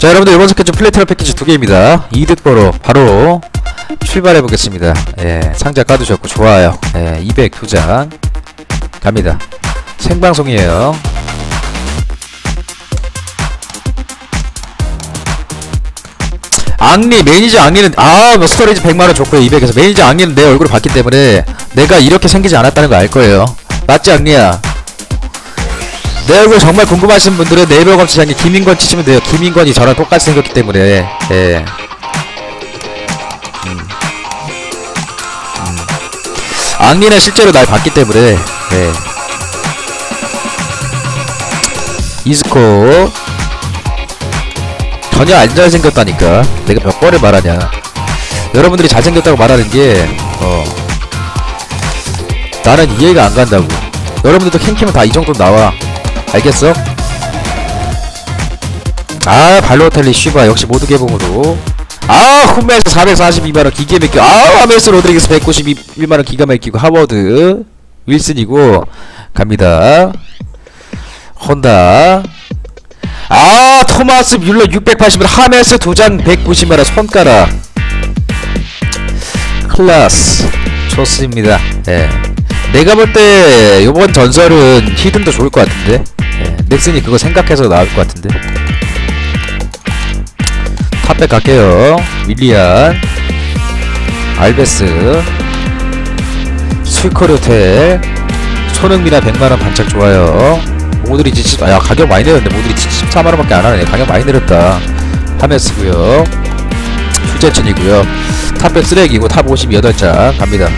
자 여러분들 이번 스케줄 플래티넘 패키지 두 개입니다. 이득 보러 바로 출발해 보겠습니다. 예 상자 까두셨고 좋아요. 예 202장. 갑니다. 생방송이에요. 앙리 매니저 앙리는 아뭐 스토리지 100만원 줬고요 200에서. 매니저 앙리는 내 얼굴을 봤기 때문에 내가 이렇게 생기지 않았다는 거 알 거예요. 맞지 앙리야 내 얼굴 정말 궁금하신 분들은 네이버 검색창에 김인권 치시면 돼요 김인권이 저랑 똑같이 생겼기 때문에 예. 음. 음. 앙리는 실제로 날 봤기 때문에 예. 이스코 전혀 안 잘생겼다니까 내가 몇 번을 말하냐 여러분들이 잘생겼다고 말하는 게 어. 나는 이해가 안 간다고 여러분들도 캔키면 다 이 정도 나와 알겠어? 아 발로텔리 쉬바 역시 모두 개봉으로. 아 홈메스 442만원 기계 맥히고 아 하메스 로드리게스 191만원 기가 막히고 하워드 윌슨이고 갑니다. 혼다. 아 토마스 뮬러 680만 하메스 두장 190만원 손가락. 클라스. 좋습니다. 예. 내가 볼 때 요번 전설은 히든도 좋을 것 같은데. 예, 넥슨이 그거 생각해서 나올 것 같은데. 탑백 갈게요. 윌리안 알베스 스위커르텔 손흥민아 100만원 반짝 좋아요. 모드리 지치 아, 야 가격 많이 내렸는데 모드리 14만원밖에 안하네. 가격 많이 내렸다. 하메스구요. 휴재천이구요. 탑백 쓰레기고 탑 58장 갑니다.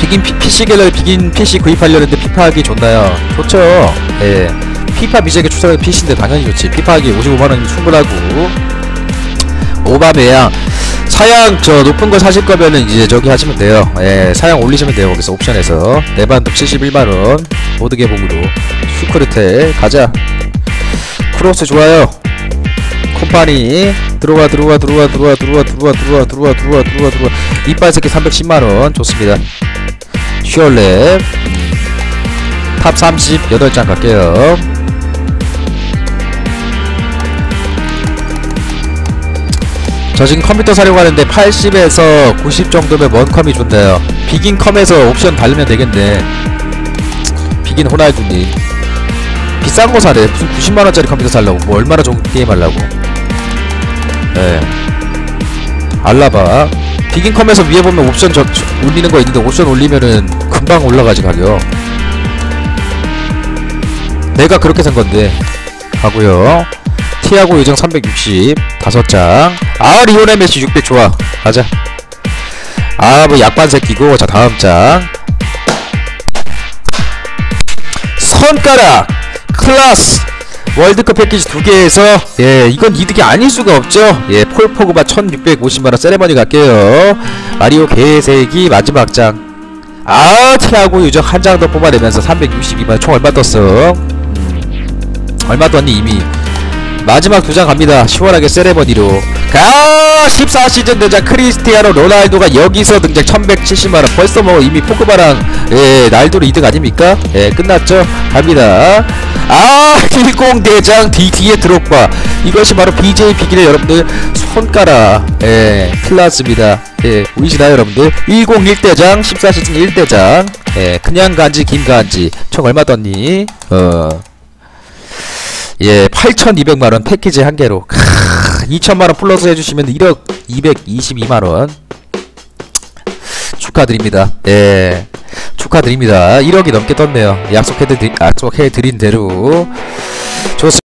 비긴 피, PC 갤러리 비긴 PC 구입하려는데 피파하기 좋나요? 좋죠. 예. 피파 미적에 출시하는 PC인데 당연히 좋지. 피파하기 55만원이면 충분하고. 오바메양. 사양 저 높은 거 사실 거면은 이제 저기 하시면 돼요. 예, 사양 올리시면 돼요. 거기서 옵션에서. 내반도 71만원. 모드 개봉으로. 슈크르테 가자. 크로스 좋아요. 콤파니 들어와 들어와 들어와 들어와 들어와 들어와 들어와 들어와 들어와 들어와 들어와 이빨 새끼 310만원 좋습니다 슈얼랩 탑 38장 갈게요. 저 지금 컴퓨터 사려고 하는데 80에서 90 정도면 원컴이 좋네요. 비긴 컴에서 옵션 달리면 되겠네. 비긴 호날두님 비싼 거 사래. 무슨 90만원짜리 컴퓨터 살라고. 뭐 얼마나 좋은 게임 하려고. 예 알라바. 비긴컴에서 위에 보면 옵션 저, 저, 올리는 거 있는데 옵션 올리면은 금방 올라가지 가격 내가 그렇게 산 건데. 가고요. 티아고 요정 360 5장. 아 리오넬 메시 600 좋아. 가자. 아 뭐 약반 새끼고. 자 다음 장. 손가락. 클라스. 월드컵 패키지 두 개에서. 예 이건 이득이 아닐 수가 없죠. 예 폴포그바 1650만원 세레머니 갈게요. 마리오 개세기 마지막 장아 티하고 유적 한장 더 뽑아내면서 362만원 총 얼마 떴어? 음, 얼마 떴니 이미 마지막 두장 갑니다. 시원하게 세레머니로. 가! 14시즌 대장 크리스티아노 로날도가 여기서 등장. 1170만원. 벌써 뭐 이미 포크바랑 예 날도로 이득 아닙니까? 예 끝났죠? 갑니다. 아 10 대장 D 뒤에 드롭바. 이것이 바로 BJ 비길의 여러분들. 손가락 예 클라스입니다. 예 보이시나요 여러분들? 101 대장 14시즌 1대장. 예 그냥 간지 김간지. 총 얼마 떴니? 어 예, 8,200만원 패키지 한 개로. 크, 2천만원 플러스 해주시면 1억 222만원. 축하드립니다. 예. 축하드립니다. 1억이 넘게 떴네요. 약속해드린, 약속해드린 대로. 좋습니다.